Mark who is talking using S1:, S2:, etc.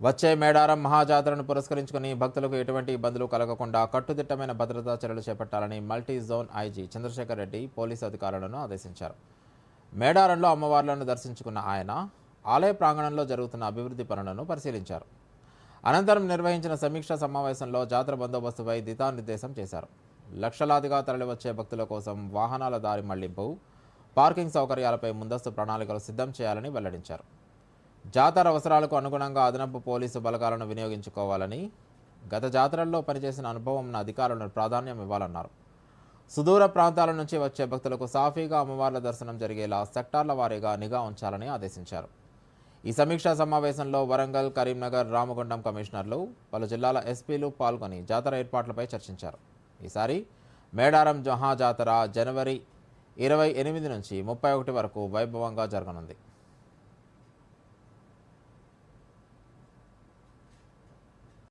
S1: వచ్చే మేడారం మహాజాతరను పురస్కరించుకుని భక్తులకు ఎటువంటి ఇబ్బందులు కలగకుండా కట్టుదిట్టమైన భద్రతా చర్యలు చేపట్టాలని multi zone IG Chandrashekar Reddy police అధికారులను ఆదేశించారు. మేడారంలో అమ్మవార్లను దర్శించుకున్న ఆయన ఆలయ ప్రాంగణంలో జరుగుతున్న అభివృద్ధి పనులను పరిశీలించారు. అనంతరం నిర్వహించిన సమీక్షా సమావేశంలో జాతర బందోబస్తుపై దిశానిర్దేశం చేశారు. లక్షలాదిగా తరలివచ్చే భక్తుల కోసం వాహనాల దారి మళ్ళింపు పార్కింగ్ సౌకర్యాలపై ముందస్తు ప్రణాళికలు సిద్ధం చేయాలని వెల్లడించారు. జాతర అవసరాలకు అనుగుణంగా అదనపు పోలీసు బలగాలను వినియోగించుకోవాలని గత జాతరల్లో పనిచేసిన అనుభవం ఉన్న అధికారులను ప్రాధాన్యం ఇవ్వాలన్నారు. సుదూర ప్రాంతాల నుంచి వచ్చే భక్తులకు సాఫీగా అమ్మవార్ల దర్శనం జరిగేలా సెక్టార్ల వారీగా నిఘా ఉంచాలని ఆదేశించారు. ఈ సమీక్షా సమావేశంలో వరంగల్ కరీంనగర్ రామగుండం కమిషనర్లు పలు జిల్లాల ఎస్పీలు పాల్గొని జాతర ఏర్పాట్లపై చర్చించారు. ఈసారి మేడారం జహా జాతర జనవరి ఇరవై ఎనిమిది నుంచి ముప్పై ఒకటి వరకు వైభవంగా జరగనుంది.